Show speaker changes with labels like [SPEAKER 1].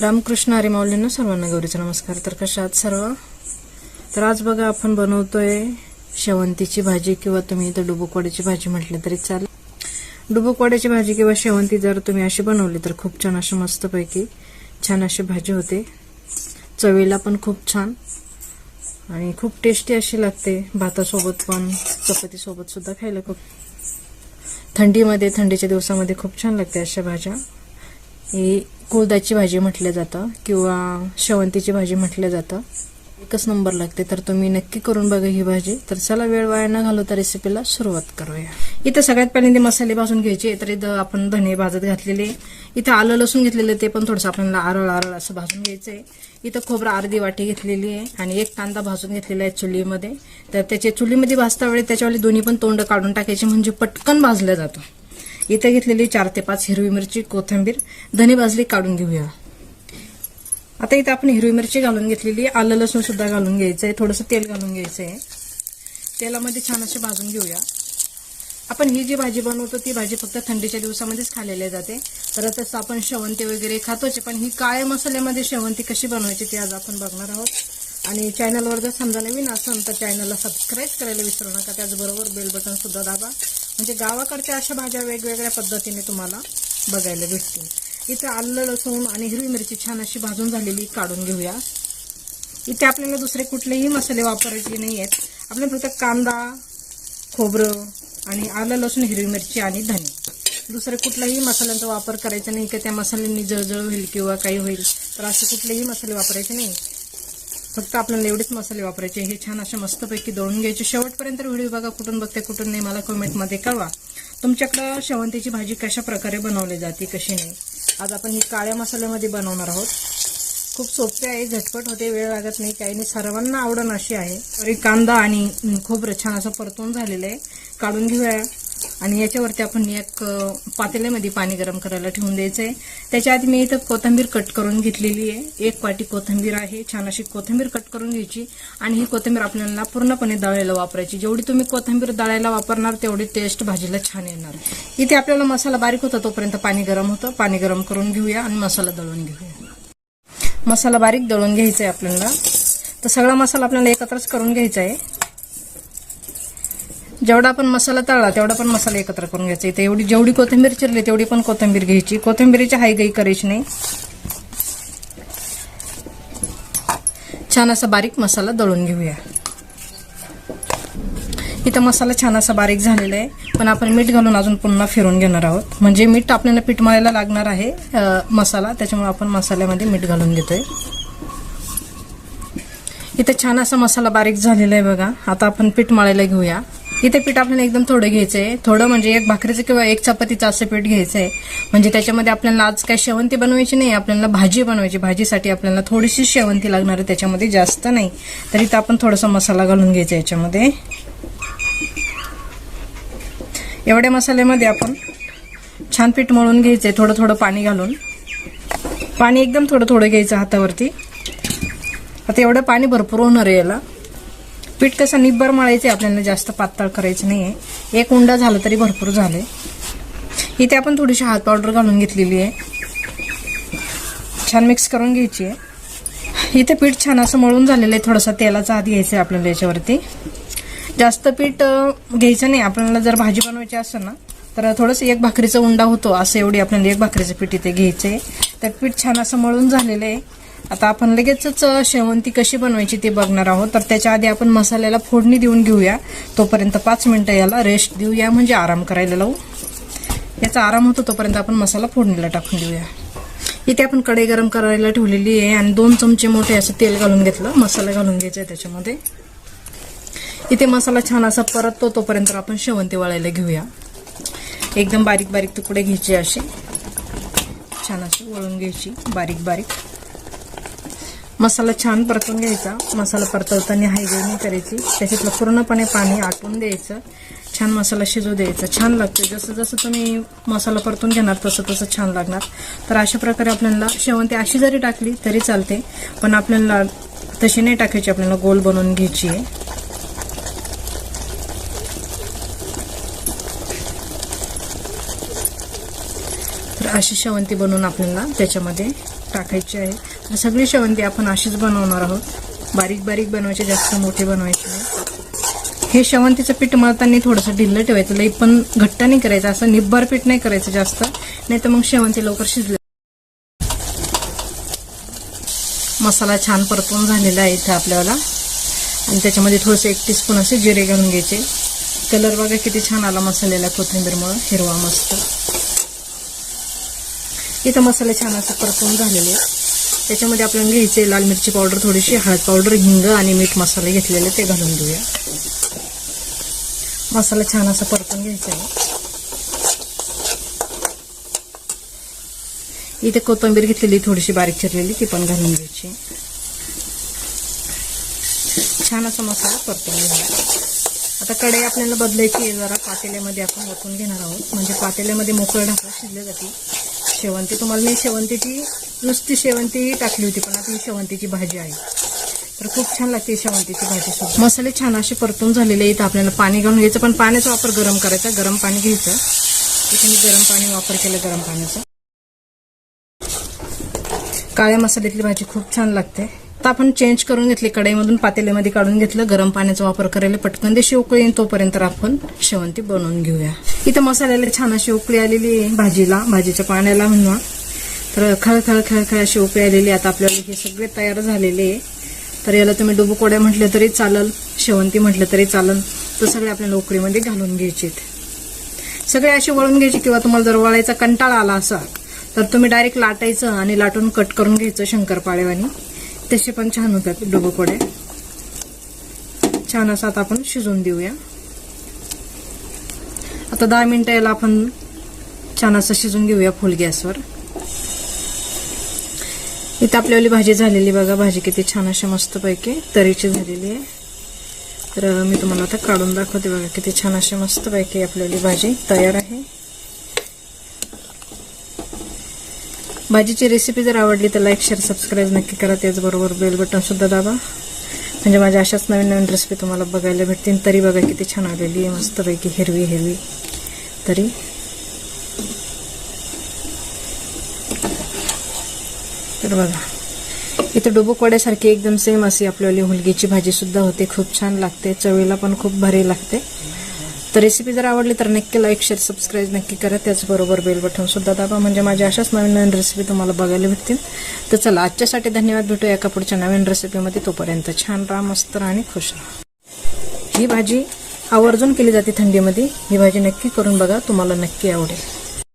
[SPEAKER 1] रामकृष्ण हरी माऊलींना सर्वांना गौरीचा नमस्कार. तर कशा आहात सर्व? तर आज बघा आपण बनवतोय शेवंतीची भाजी किंवा तुम्ही इथं डुबुकवाड्याची भाजी म्हटली तरी चालेल. डुबुकवाड्याची भाजी किंवा शेवंती जर तुम्ही अशी बनवली तर खूप छान अशी मस्तपैकी छान अशी भाजी होते. चवीला पण खूप छान आणि खूप टेस्टी अशी लागते. भातासोबत पण चपातीसोबत सुद्धा खायला खूप. थंडीमध्ये थंडीच्या दिवसामध्ये खूप छान लागते अशा भाज्या. हे कुळदाची भाजी म्हटलं जातं किंवा शेवंतीची भाजी म्हटलं जातं. एकच नंबर लागते तर तुम्ही नक्की करून बघा ही भाजी. तर चला वेळ वाया न घालवता रेसिपीला सुरुवात करूया. इथं सगळ्यात पहिल्यांदा मसाले भाजून घ्यायचे तर इथं आपण धने भाजत घातलेले. इथं आलं लसूण घेतलेलं ते पण थोडंसं आपल्याला आरळ आरळ असं भाजून घ्यायचं आहे इथं खोबरं अर्धी वाटी घेतलेली आहे आणि एक कांदा भाजून घेतलेला आहे चुलीमध्ये. तर त्याच्या चुलीमध्ये भाजता वेळी त्याच्यावाले दोन्ही पण तोंड काढून टाकायचे म्हणजे पटकन भाजलं जातं. इथे घेतलेली चार ते पाच हिरवी मिरची कोथिंबीर धने भाजली काढून घेऊया. आता इथे आपण हिरवी मिरची घालून घेतलेली आलं लसूण सुद्धा घालून घ्यायचंय. थोडंसं तेल घालून घ्यायचंय. तेलामध्ये छान असे भाजून घेऊया. आपण ही जी भाजी बनवतो ती भाजी फक्त थंडीच्या दिवसामध्येच खाल्लेली जाते. तर तसं आपण शेवंती वगैरे खातोच. पण ही काळ्या मसाल्यामध्ये शेवंती कशी बनवायची ती आज आपण बघणार आहोत. आणि चॅनलवर जर समजा नवीन असेल तर चॅनलला सबस्क्राईब करायला विसरू नका. त्याचबरोबर बेल बटन सुद्धा दाबा. म्हणजे गावाकडच्या अशा भाज्या वेगवेगळ्या पद्धतीने तुम्हाला बघायला भेटतील. इथे आलं लसूण आणि हिरवी मिरची छान अशी भाजून झालेली काढून घेऊया. इथे आपल्याला दुसरे कुठलेही मसाले वापरायचे नाही आहेत. आपल्याला फक्त कांदा खोबरं आणि आलं लसूण हिरवी मिरची आणि धने. दुसरे कुठलाही मसाल्यांचा वापर करायचा नाही की त्या मसाल्यांनी जळजळ होईल किंवा काही होईल तर असे कुठलेही मसाले वापरायचे नाही. फक्त आपल्याला एवढेच मसाले वापरायचे हे छान असे मस्तपैकी दळून घ्यायचे. शेवटपर्यंत व्हिडिओ बघा कुठून बघते कुठून नाही मला कमेंटमध्ये कळवा. तुमच्याकडं शेवंतीची भाजी कशा प्रकारे बनवली जाते कशी नाही? आज आपण ही काळ्या मसाल्यामध्ये बनवणार आहोत. खूप सोपे आहे झटपट होते वेळ लागत नाही काही नाही. सर्वांना आवडण अशी आहे. तरी कांदा आणि खोबरं छान असं परतून झालेलं आहे. काढून घेऊया. आणि याच्यावरती आपण एक पातेल्यामध्ये पाणी गरम करायला ठेवून द्यायचं आहे त्याच्या आधी मी इथं कोथिंबीर कट करून घेतलेली आहे. एक वाटी कोथिंबीर आहे. छान अशी कोथिंबीर कट करून घ्यायची आणि ही कोथिंबीर आपल्याला पूर्णपणे दळायला वापरायची. जेवढी तुम्ही कोथिंबीर दळायला वापरणार तेवढी टेस्ट भाजीला छान येणार. इथे आपल्याला मसाला बारीक होता तोपर्यंत पाणी गरम होतं. पाणी गरम करून घेऊया आणि मसाला दळून घेऊया. मसाला बारीक दळून घ्यायचा आहे आपल्याला. तर सगळा मसाला आपल्याला एकत्रच करून घ्यायचा आहे जेवढा आपण मसाला तळला तेवढा पण मसाला एकत्र करून घ्यायचा. इथे एवढी जेवढी कोथिंबीर चिरली तेवढी पण कोथिंबीर घ्यायची. कोथिंबीरीची हायगाई करायची नाही. छान असा बारीक मसाला दळून घेऊया. इथं मसाला छान असा बारीक झालेला आहे. पण आपण मीठ घालून अजून पुन्हा फिरून घेणार आहोत. म्हणजे मीठ आपल्याला पीठ मळायला लागणार आहे मसाला. त्याच्यामुळे आपण मसाल्यामध्ये मीठ घालून घेतोय. इथं छान असा मसाला बारीक झालेला आहे बघा. आता आपण पीठ मळायला घेऊया. इथे पीठ आपल्याला एकदम थोडं घ्यायचं आहे थोडं म्हणजे एक भाकरीचं किंवा एक चपातीचं असं पीठ घ्यायचं आहे म्हणजे त्याच्यामध्ये आपल्याला आज काय शेवंती बनवायची नाही आपल्याला भाजी बनवायची. भाजीसाठी आपल्याला थोडीशी शेवंती लागणार आहे त्याच्यामध्ये जास्त नाही. तर इथं आपण थोडासा मसाला घालून घ्यायचा याच्यामध्ये. एवढ्या मसाल्यामध्ये आपण छान पीठ मळून घ्यायचंय थोडं थोडं पाणी घालून. पाणी एकदम थोडं थोडं घ्यायचं हातावरती. आता एवढं पाणी भरपूर होणार आहे याला. पीठ कसं निब्बर मळायचं आहे आपल्याला जास्त पातळ करायचं नाही आहे एक उंडा झाला तरी भरपूर झाले इथे आपण थोडीशी हात पावडर घालून घेतलेली आहे. छान मिक्स करून घ्यायची आहे. इथे पीठ छान असं मळून झालेलं आहे थोडंसं तेलाचा आधी घ्यायचं आहे आपल्याला याच्यावरती. जास्त पीठ घ्यायचं नाही. आपल्याला जर भाजी बनवायची असेल ना तर थोडंसं एक भाकरीचा उंडा होतो असं एवढी आपल्याला एक भाकरीचं पीठ इथे घ्यायचं आहे तर पीठ छान असं मळून झालेलं आहे आता आपण लगेचच शेवंती कशी बनवायची ते बघणार आहोत. तर त्याच्या आधी आपण मसाल्याला फोडणी देऊन घेऊया. तोपर्यंत पाच मिनिटं याला रेस्ट देऊया म्हणजे आराम करायला लावू. याचा आराम होतो तोपर्यंत आपण मसाला फोडणीला टाकून देऊया इथे आपण कढई गरम करायला ठेवलेली आहे आणि दोन चमचे मोठे असं तेल घालून घेतलं. मसाला घालून घ्यायचा आहे त्याच्यामध्ये. इथे मसाला छान असा परततो तोपर्यंत आपण शेवंती वळायला घेऊया. एकदम बारीक बारीक तुकडे घ्यायचे असे. छान असे वळून घ्यायची बारीक बारीक मसाला छान परतून घ्यायचा. मसाला परतवताना हायगाई नाही करायची. त्याच्यातलं पूर्णपणे पाणी आटून द्यायचं. छान मसाला शिजू द्यायचा. छान लागते जसं जसं तुम्ही मसाला परतून घेणार तसं तसं छान लागणार. तर अशा प्रकारे आपल्याला शेवंती अशी जरी टाकली तरी चालते पण आपल्याला तशी नाही टाकायची. आपल्याला गोल बनवून घ्यायची आहे. अशी शेवंती बनवून आपल्याला त्याच्यामध्ये टाकायची आहे. तर सगळी शेवंती आपण अशीच बनवणार आहोत. बारीक बारीक बनवायचे जास्त मोठे बनवायचे नाही. हे शेवंतीचं पीठ मळताना थोडंसं ढिल्लं ठेवायचं लई पण घट्ट नाही करायचं असं निब्बर पीठ नाही करायचं जास्त. नाही तर मग शेवंती लवकर शिजले मसाला छान परतून झालेला आहे इथं आपल्याला. आणि त्याच्यामध्ये थोडंसं एक टीस्पून असे जिरे घालून घ्यायचे. कलर बघा किती छान आला मसाल्याला कोथिंबीरमुळं. हिरवा मस्त. इथं मसाले छान असं परतून झालेले त्याच्यामध्ये आपल्याला घ्यायचे लाल मिरची पावडर थोडीशी हळद पावडर हिंग आणि मीठ मसाले घेतलेले ते घालून देऊया मसाला छान असा परतून घ्यायचा आहे. इथे कोथिंबीर घेतलेली थोडीशी बारीक चिरलेली ती पण घालून घ्यायची. छान असा मसाला परतून घ्यायचा आता कढई आपल्याला बदलायची आहे जरा पातेल्यामध्ये आपण ओतून घेणार आहोत. म्हणजे पातेल्यामध्ये मोकळं ढाकलं शिजले जाते. शेवंती. तुम्हाला मी शेवंतीची नुसती शेवंती टाकली होती पण आता ही शेवंतीची भाजी आहे. तर खूप छान लागते शेवंतीची भाजी सुद्धा. मसाले छान असे परतून झालेले आहेत. आपल्याला पाणी घालून घ्यायचं पण पाण्याचा वापर गरम करायचा. गरम पाणी घ्यायचं. इथे मी गरम पाणी वापर केलं गरम पाण्याचा. काळ्या मसाल्यातली भाजी खूप छान लागते. आता आपण चेंज करून घेतली कढईमधून पातेल्यामध्ये काढून घेतलं गरम पाण्याचा वापर करायला पटकन ते शिवकळी येईन तोपर्यंत आपण शेवंती बनवून घेऊया. इथं मसाल्याला छान अशी उकळी आलेली आहे भाजीला भाजीच्या पाण्याला म्हणून. तर खळ खळ अशी उकळी आलेली आहे. आता आपल्याला हे सगळे तयार झालेले आहे. तर याला तुम्ही डुबुकोड्या म्हटलं तरी चालल शेवंती म्हटलं तरी चालल. तर सगळे आपल्याला उकळीमध्ये घालून घ्यायचे सगळे असे वळून घ्यायचे किंवा तुम्हाला जर वळायचा कंटाळा आला असा तर तुम्ही डायरेक्ट लाटायचं आणि लाटून कट करून घ्यायचं शंकरपाळेवानी. तसे पण छान होतात डुबोकोड्या छान असं आता आपण शिजवून देऊया. आता दहा मिनिटं याला आपण छान असं शिजून घेऊया फुल गॅसवर. इथं आपल्यावाली भाजी झालेली बघा. भाजी किती छान अशी मस्तपैकी तरीची झालेली आहे. तर मी तुम्हाला आता काढून दाखवते बघा. किती छान अशी मस्तपैकी आपल्याली भाजी तयार आहे. भाजीची रेसिपी जर आवडली तर लाईक शेअर सबस्क्राईब नक्की करा. त्याचबरोबर बेल बटनसुद्धा दाबा. म्हणजे माझ्या अशाच नवीन नवीन रेसिपी तुम्हाला बघायला भेटतील. तरी बघा किती छान आलेली आहे. मस्तपैकी हिरवी हिरवी. तरी. तर बघा. इथं डुबुकवाड्यासारखी एकदम सेम अशी आपल्याली हुलगीची भाजीसुद्धा होते. खूप छान लागते. चवीला पण खूप भारी लागते. तर रेसिपी जर आवडली तर नक्की लाईक शेअर सबस्क्राईब नक्की करा. त्याचबरोबर बेल बटन सुद्धा दाबा. म्हणजे माझ्या अशाच नवीन नवीन रेसिपी तुम्हाला बघायला भेटतील. तर चला आजच्यासाठी धन्यवाद. भेटूया एका पुढच्या नवीन रेसिपीमध्ये तोपर्यंत छान राहा मस्त राहा आणि खुश राहा. ही भाजी आवर्जून केली जाते थंडीमध्ये. ही भाजी नक्की करून बघा. तुम्हाला नक्की आवडेल.